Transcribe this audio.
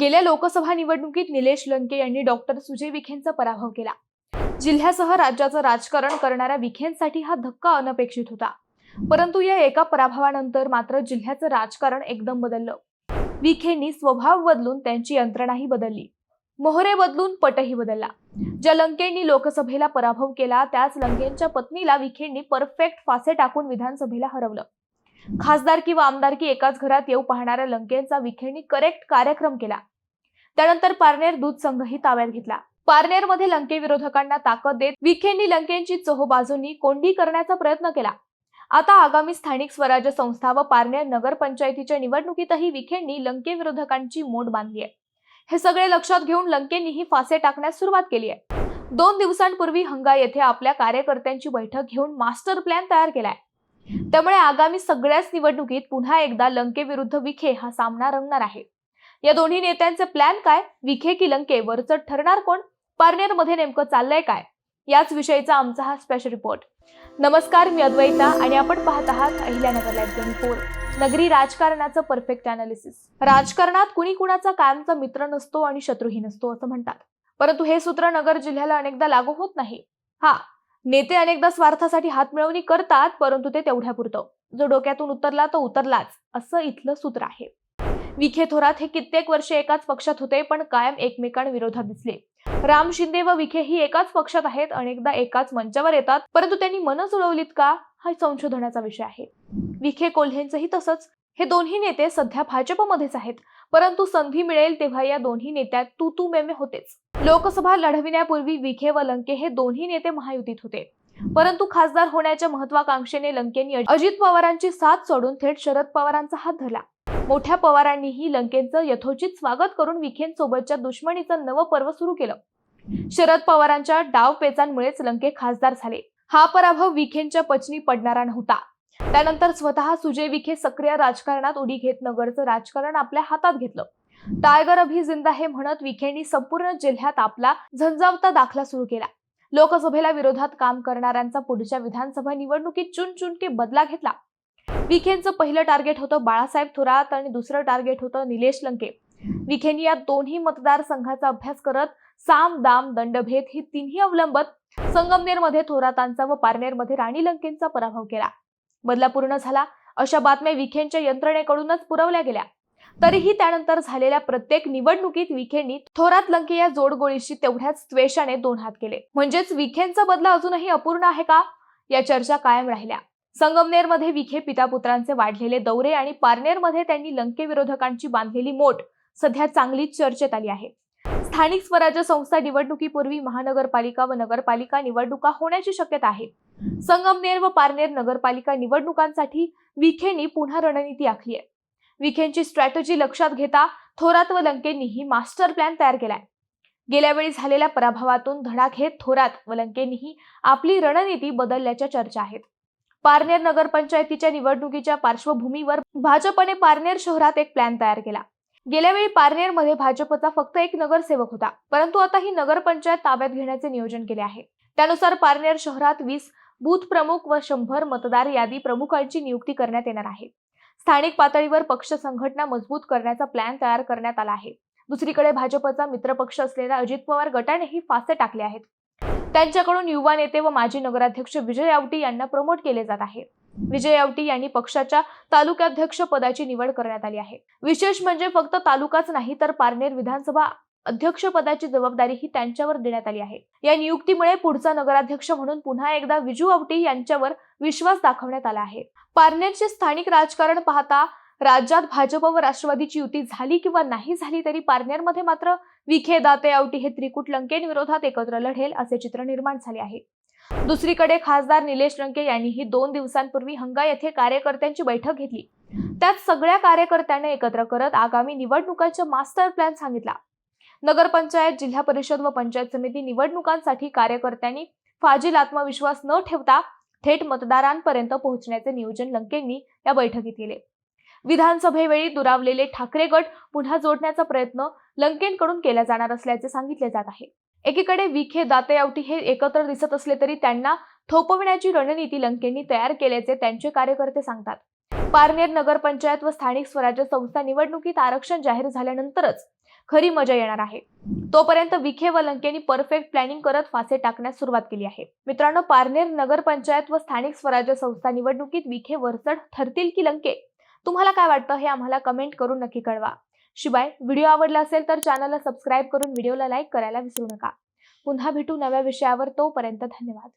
गेल्या लोकसभा निवडणुकीत निलेश लंके यांनी डॉक्टर सुजय विखेंचा पराभव केला. जिल्ह्यासह राज्याचं राजकारण करणाऱ्या विखेंसाठी हा धक्का अनपेक्षित होता. परंतु या एका पराभवानंतर मात्र जिल्ह्याचं राजकारण एकदम बदललं. विखेंनी स्वभाव बदलून त्यांची यंत्रणाही बदलली. मोहरे बदलून पटही बदलला. ज्या लंकेंनी लोकसभेला पराभव केला त्याच लंकेंच्या पत्नीला विखेंनी परफेक्ट फासे टाकून विधानसभेला हरवलं. खासदार किंवा आमदारकी एकाच घरात येऊ पाहणाऱ्या लंकेंचा विखेंनी करेक्ट कार्यक्रम केला. त्यानंतर पारनेर दूध संघही ताब्यात घेतला. पारनेरमध्ये लंके विरोधकांना ताकद देत विखेंनी लंकेंची चोहबाजूंनी कोंडी करण्याचा प्रयत्न केला. आता आगामी स्थानिक स्वराज्य संस्था व पारनेर नगरपंचायतीच्या निवडणुकीतही विखेंनी लंके विरोधकांची मोड बांधली आहे हे सगळे लक्षात घेऊन लंकेंनीही फासे टाकण्यास सुरुवात केली आहे. दोन दिवसांपूर्वी हंगा येथे आपल्या कार्यकर्त्यांची बैठक घेऊन मास्टर प्लॅन तयार केलाय. त्यामुळे आगामी सगळ्याच निवडणुकीत पुन्हा एकदा लंके विरुद्ध विखे हा सामना रंगणार आहे. या दोन्ही नेत्यांचे प्लॅन काय? विखे की लंके? वरचढ ठरणार कोण? पारनेरमध्ये नेमकं चाललंय काय? याच विषयीचा आमचा हा स्पेशल रिपोर्ट नमस्कार मी अद्वैता आणि आपण पाहत आहात अहिल्यानगर लाईव्ह फोर नगरी राजकारणाचं परफेक्ट अनालिसिस राजकारणात कुणी कुणाचा कायमचा मित्र नसतो आणि शत्रूही नसतो असं म्हणतात. परंतु हे सूत्र नगर जिल्ह्याला अनेकदा लागू होत नाही. हा नेते अनेकदा स्वार्थासाठी हात मिळवणी करतात परंतु ते तेवढ्यापुरतं जो डोक्यातून उतरला तो उतरलाच असं इथलं सूत्र आहे. विखे थोरात हे कित्येक वर्षे एकाच पक्षात होते पण कायम एकमेकांविरोधात दिसले. राम शिंदे व विखे ही एकाच पक्षात आहेत अनेकदा एकाच मंचावर येतात परंतु त्यांनी मन जुळवलीत का? हा संशोधनाचा विषय आहे. विखे कोल्हेंचंही तसंच हे दोन्ही नेते सध्या भाजपमध्येच आहेत. परंतु संधी मिळेल तेव्हा या दोन्ही नेत्यात तू तू मेमे होतेच. लोकसभा लढविण्यापूर्वी विखे व लंके हे दोन्ही नेते महायुतीत होते. परंतु खासदार होण्याच्या महत्वाकांक्षेने लंकेंनी अजित पवारांची साथ सोडून थेट शरद पवारांचा हात धरला. मोठ्या पवारांनीही लंकेंचं यथोचित स्वागत करून विखेंसोबतच्या दुश्मनीचं नवं पर्व सुरू केलं. शरद पवारांच्या डाव पेचांमुळेच लंके खासदार झाले. हा पराभव विखेंच्या पचनी पडणारा नव्हता. त्यानंतर स्वतः सुजय विखे सक्रिय राजकारणात उडी घेत नगरचं राजकारण आपल्या हातात घेतलं. टायगर अभि जिंदा हे म्हणत विखेंनी संपूर्ण जिल्ह्यात आपला झंझावता दाखला सुरू केला. लोकसभेला विरोधात काम करणाऱ्यांचा पुढच्या विधानसभा निवडणुकीत चुनचुनके बदला घेतला. विखेंचं पहिलं टार्गेट होतं बाळासाहेब थोरात आणि दुसरं टार्गेट होतं निलेश लंके. विखेंनी या दोन्ही मतदारसंघाचा अभ्यास करत साम दाम दंडभेद ही तिन्ही अवलंबत संगमनेरमध्ये थोरातांचा व पारनेरमध्ये राणी लंकेंचा पराभव केला. बदला पूर्ण झाला. अशा बातम्या विखेंच्या यंत्रणेकडूनच पुरवल्या गेल्या. तरीही त्यानंतर झालेल्या प्रत्येक निवडणुकीत विखेंनी थोरात लंके या जोडगोळीशी तेवढ्याच द्वेषाने दोन हात केले. म्हणजेच विखेंचा बदला अजूनही अपूर्ण आहे का? या चर्चा कायम राहिल्या. संगमनेरमध्ये विखे पितापुत्रांचे वाढलेले दौरे आणि पारनेरमध्ये त्यांनी लंके विरोधकांची बांधलेली मोट सध्या चांगलीच चर्चेत आली आहे. स्थानिक स्वराज्य संस्था निवडणुकीपूर्वी महानगरपालिका व नगरपालिका निवडणुका होण्याची शक्यता आहे. संगमनेर व पारनेर नगरपालिका निवडणुकांसाठी विखेंनी पुन्हा रणनीती आखली आहे. विखेंची स्ट्रॅटजी लक्षात घेता थोरात व लंकेंनीही मास्टर प्लॅन तयार केलाय. गेल्या वेळी झालेल्या पराभवातून धडा घेत थोरात व लंकेंनीही आपली रणनीती बदलल्याच्या चर्चा आहेत. पारनेर नगरपंचायतीच्या निवडणुकीच्या पार्श्वभूमीवर भाजपने पारनेर शहरात एक प्लॅन तयार केला. गेल्या वेळी पारनेरमध्ये भाजपचा फक्त एक नगरसेवक होता परंतु आता ही नगरपंचायत ताब्यात घेण्याचे नियोजन केले आहे. त्यानुसार पारनेर शहरात वीस बूथ प्रमुख व शंभर मतदार यादी प्रमुखांची नियुक्ती करण्यात येणार आहे. स्थानिक पातळीवर पक्ष संघटना मजबूत करण्याचा प्लॅन तयार करण्यात आला आहे. दुसरीकडे भाजपचा मित्रपक्ष असलेल्या अजित पवार गटानेही फासे टाकले आहेत. त्यांच्याकडून युवा नेते व माजी नगराध्यक्ष विजय आवटी यांना प्रमोट केले जात आहे. विजय आवटी यांनी पक्षाच्या तालुकाध्यक्ष पदाची निवड करण्यात आली आहे. विशेष म्हणजे फक्त तालुकाच नाही तर पारनेर विधानसभा अध्यक्षपदाची जबाबदारी जबाबदारीही त्यांच्यावर देण्यात आली आहे. या नियुक्तीमुळे पुढचा नगराध्यक्ष म्हणून पुन्हा एकदा विजू आवटी यांच्यावर विश्वास दाखवण्यात आला आहे. पारनेरचे स्थानिक राजकारण पाहता राज्यात भाजप व राष्ट्रवादीची युती झाली किंवा नाही झाली तरी पारनेरमध्ये मात्र विखे दाते आवटी हे त्रिकुट लंकेंविरोधात एकत्र लढेल असे चित्र निर्माण झाले आहे. दुसरीकडे खासदार निलेश लंके यांनीही दोन दिवसांपूर्वी हंगा येथे कार्यकर्त्यांची बैठक घेतली. त्यात सगळ्या कार्यकर्त्यांना एकत्र करत आगामी निवडणुकांचा मास्टर प्लॅन सांगितला. नगरपंचायत जिल्हा परिषद व पंचायत समिती निवडणुकांसाठी कार्यकर्त्यांनी फाजील आत्मविश्वास न ठेवता थेट मतदारांपर्यंत पोहोचण्याचे नियोजन लंकेंनी या बैठकीत केले. विधानसभेवेळी दुरावलेले ठाकरे गट पुन्हा जोडण्याचा प्रयत्न लंकेंकडून केला जाणार असल्याचे सांगितले जात आहे. एकीकडे विखे दातेयावटी हे एकत्र दिसत असले तरी त्यांना थोपविण्याची रणनीती लंकेंनी तयार केल्याचे त्यांचे कार्यकर्ते सांगतात. पारनेर नगरपंचायत व स्थानिक स्वराज्य संस्था निवडणुकीत आरक्षण जाहीर झाल्यानंतरच खरी मजा येणार आहे. तोपर्यंत विखे व लंकेंनी परफेक्ट प्लॅनिंग करत फासे टाकण्यास सुरुवात केली आहे. मित्रांनो पारनेर नगरपंचायत व स्थानिक स्वराज्य संस्था निवडणुकीत विखे वरचढ ठरतील की लंके? तुम्हाला काय वाटतं हे आम्हाला कमेंट करून नक्की कळवा. शिवाय व्हिडिओ आवडला असेल तर चॅनलला सबस्क्राईब करून व्हिडिओला लाईक करायला विसरू नका. पुन्हा भेटू नव्या विषयावर तोपर्यंत धन्यवाद.